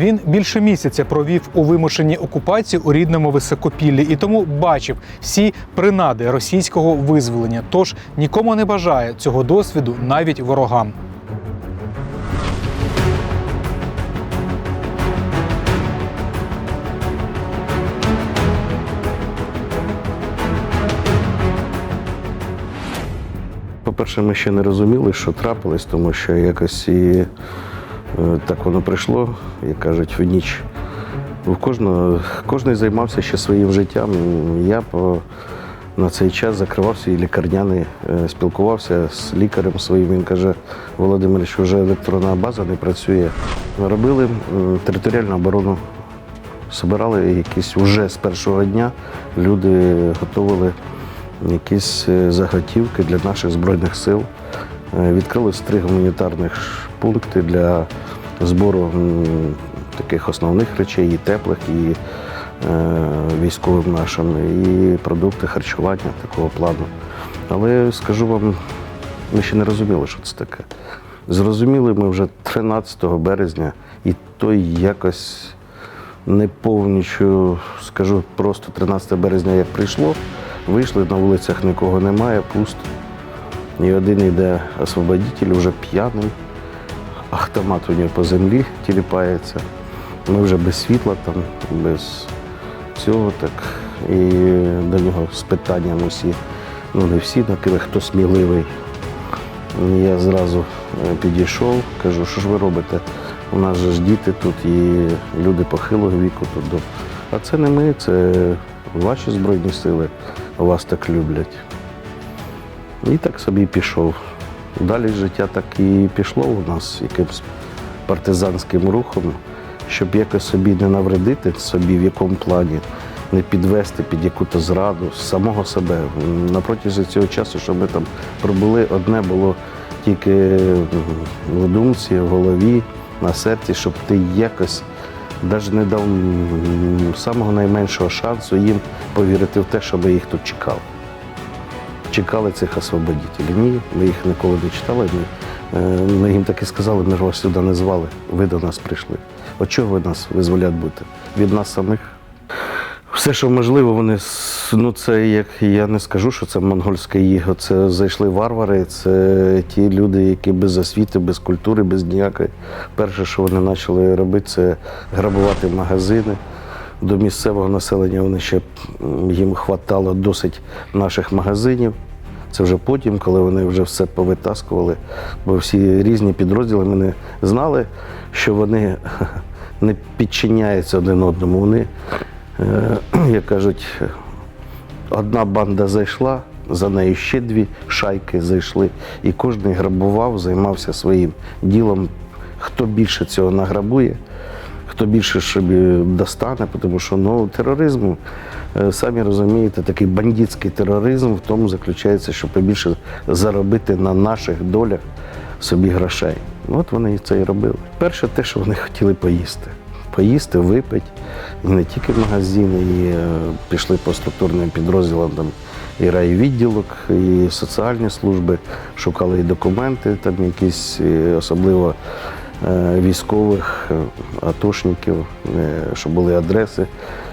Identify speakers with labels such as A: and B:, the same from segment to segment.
A: Він більше місяця провів у вимушеній окупації у рідному високопіллі і тому бачив всі принади російського визволення. Тож нікому не бажає цього досвіду навіть ворогам.
B: По-перше, ми ще не розуміли, що трапилось, тому що якось і так воно прийшло, як кажуть, в ніч. Кожного, кожен займався ще своїм життям. Я по, на цей час закривав свій лікарняний, е, спілкувався з лікарем своїм. Він каже, Володимир, що вже електронна база не працює. Робили територіальну оборону, збирали якісь вже з першого дня люди готували якісь е, заготівки для наших збройних сил. Е, Відкрили три гуманітарних пункти для збору таких основних речей, і теплих, і е, військовим нашим, і продукти харчування такого плану. Але скажу вам, ми ще не розуміли, що це таке. Зрозуміли ми вже 13 березня, і то якось не повністю, скажу просто 13 березня, як прийшло, вийшли на вулицях нікого немає, пусто. І один йде освободитель, вже п'яний, автомат у нього по землі тіліпається. Ми вже без світла, там, без цього так. І до нього з питанням усі, ну не всі, накили, хто сміливий. Я зразу е, підійшов, кажу, що ж ви робите? У нас же ж діти тут і люди похилого віку тут. А це не ми, це ваші Збройні сили вас так люблять. І так собі пішов. Далі життя так і пішло у нас якимось партизанським рухом, щоб якось собі не навредити собі, в якому плані, не підвести під яку-то зраду самого себе. На протязі цього часу, що ми там пробули, одне було тільки в думці, в голові, на серці, щоб ти якось навіть не дав самого найменшого шансу їм повірити в те, що ми їх тут чекали чекали цих освободителів. Ні, ми їх ніколи не читали. Ми, е, ми їм так і сказали, ми ж вас сюди не звали, ви до нас прийшли. От чого ви нас визволять бути? Від нас самих? Все, що можливо, вони ну це як я не скажу, що це монгольське іго. Це зайшли варвари, це ті люди, які без освіти, без культури, без ніякої. Перше, що вони почали робити, це грабувати магазини. До місцевого населення вони ще їм хватало досить наших магазинів. Це вже потім, коли вони вже все повитаскували, бо всі різні підрозділи мене знали, що вони не підчиняються один одному. Вони, е, як кажуть, одна банда зайшла, за нею ще дві шайки зайшли, і кожен грабував, займався своїм ділом. Хто більше цього награбує, хто більше собі достане, тому що ну, тероризм, е, самі розумієте, такий бандитський тероризм в тому заключається, щоб побільше заробити на наших долях собі грошей. От вони і це і робили. Перше, те, що вони хотіли поїсти. Поїсти, випити. І не тільки магазини, і е, пішли по структурним підрозділам там і райвідділок, і соціальні служби, шукали і документи, там якісь, особливо е, військових, е, атошників, е, щоб були адреси,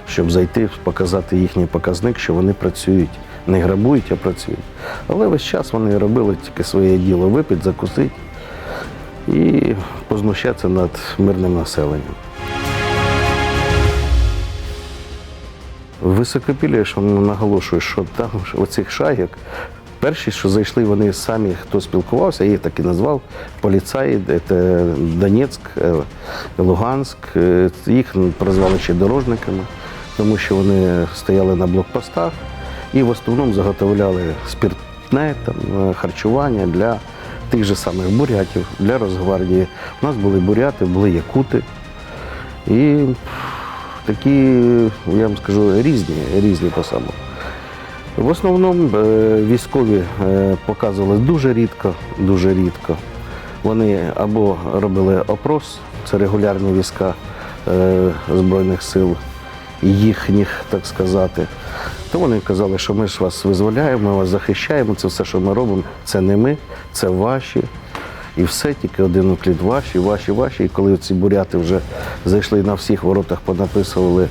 B: щоб зайти, показати їхній показник, що вони працюють. Не грабують, а працюють. Але весь час вони робили тільки своє діло випити, закусити і познущатися над мирним населенням. Високопілля, що наголошую, що там оцих шайок, перші, що зайшли, вони самі, хто спілкувався, я їх так і назвав, поліцаї, це Донецьк, е, Луганськ, е, їх прозвали ще дорожниками, тому що вони стояли на блокпостах і в основному заготовляли спиртне, там, е, харчування для тих же самих бурятів, для Росгвардії. У нас були буряти, були якути. І такі, я вам скажу, різні, різні по самому. В основному е, військові е, показували дуже рідко, дуже рідко. Вони або робили опрос, це регулярні війська е, Збройних сил, їхніх, так сказати. То вони казали, що ми ж вас визволяємо, ми вас захищаємо, це все, що ми робимо, це не ми, це ваші. І все, тільки один уклід ваші, ваші, ваші. І коли ці буряти вже зайшли на всіх воротах, понаписували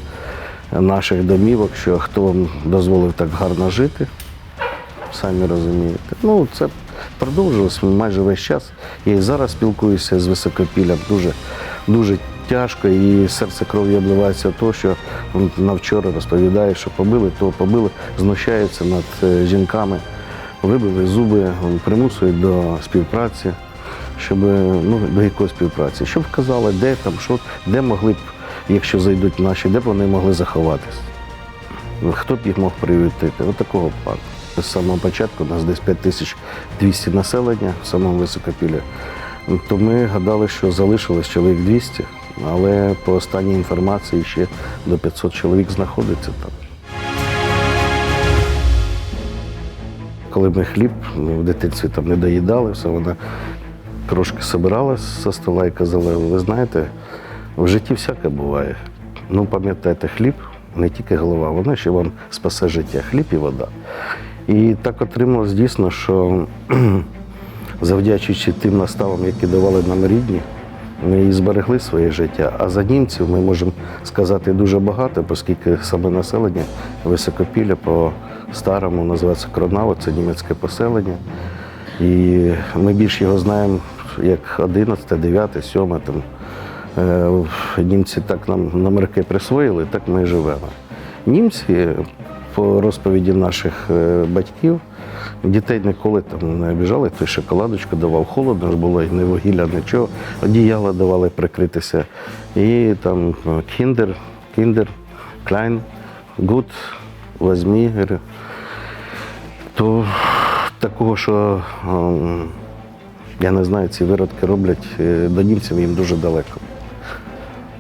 B: наших домівок, що хто вам дозволив так гарно жити, самі розумієте. Ну, це продовжилось майже весь час. Я і зараз спілкуюся з високопіллям дуже, дуже тяжко, і серце кров'ю обливається то, що на вчора розповідає, що побили, то побили, знущаються над е, жінками, вибили зуби, примусують до співпраці, щоб ну, до якої співпраці, щоб вказали, де там, що, де могли б, якщо зайдуть наші, де вони могли заховатись. Хто б їх мог приютити? Ось такого плану. З самого початку у нас десь 5200 населення в самому високопілі. То ми гадали, що залишилось чоловік 200, але по останній інформації ще до 500 чоловік знаходиться там. Коли ми хліб ну, в дитинстві там не доїдали, все вона трошки собиралась зі стола і казала, ви знаєте, в житті всяке буває. Ну, пам'ятайте, хліб не тільки голова, вона ще вам спасе життя, хліб і вода. І так отрималось дійсно, що завдячуючи тим наставам, які давали нам рідні, ми і зберегли своє життя. А за німців ми можемо сказати дуже багато, оскільки саме населення Високопілля по-старому називається Кронаво, це німецьке поселення. І ми більше його знаємо як 11, 9, 7. Там. Е, Німці так нам номерки присвоїли, так ми і живемо. Німці, по розповіді наших е, батьків, дітей ніколи там не обіжали, то шоколадочку давав, холодно ж було, і не вугілля, нічого. Одіяла давали прикритися. І там кіндер, кіндер, кляйн, гуд, возьмі. То такого, що ем, я не знаю, ці виродки роблять е, до німців їм дуже далеко.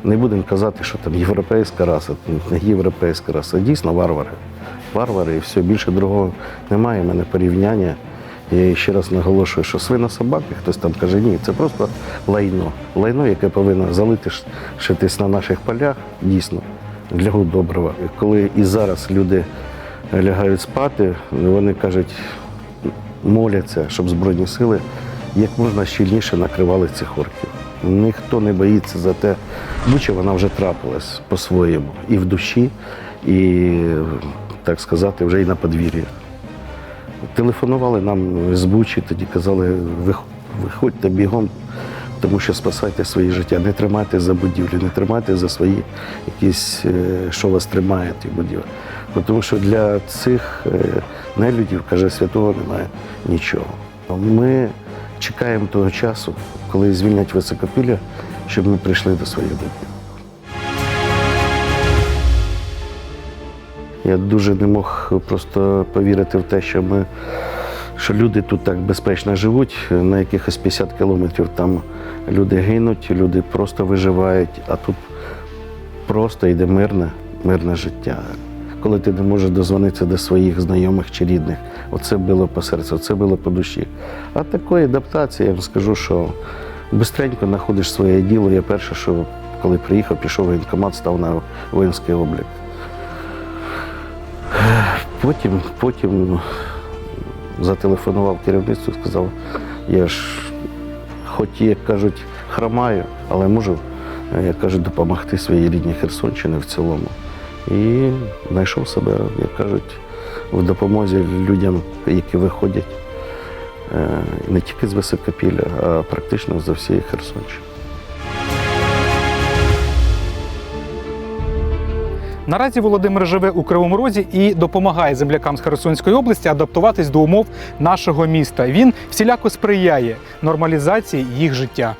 B: Не будемо казати, що там європейська раса, не європейська раса. Дійсно варвари. Варвари і все, більше другого немає. У мене порівняння. Я ще раз наголошую, що свина собаки, хтось там каже, ні, це просто лайно. Лайно, яке повинно залишитись на наших полях, дійсно, для добрива. Коли і зараз люди лягають спати, вони кажуть, моляться, щоб Збройні сили як можна щільніше накривали цих орків. Ніхто не боїться за те, Буча вона вже трапилась по-своєму і в душі, і, так сказати, вже і на подвір'ї. Телефонували нам з Бучі, тоді казали, виходьте бігом, тому що спасайте своє життя. Не тримайте за будівлі, не тримайте за свої якісь, е, що вас тримає ті будівлі. Тому що для цих е, нелюдів, каже, святого немає нічого. Ми чекаємо того часу, коли звільнять високопілля, щоб ми прийшли до своїх будів. Я дуже не мог просто повірити в те, що ми, що люди тут так безпечно живуть. На якихось 50 кілометрів там люди гинуть, люди просто виживають, а тут просто йде мирне, мирне життя. Коли ти не можеш дозвонитися до своїх знайомих чи рідних, оце било по серцю, це било по душі. А такої адаптації, я вам скажу, що бистренько знаходиш своє діло. Я перше, що коли приїхав, пішов в воєнкомат, став на воїнський облік. Потім, потім зателефонував керівництву, сказав, я ж хоч як кажуть, хромаю, але можу, як кажуть, допомогти своїй рідній Херсонщині в цілому. І знайшов себе, як кажуть, в допомозі людям, які виходять е, не тільки з Високопілля, а практично за всієї Херсонщини.
A: Наразі Володимир живе у Кривому Розі і допомагає землякам з Херсонської області адаптуватись до умов нашого міста. Він всіляко сприяє нормалізації їх життя.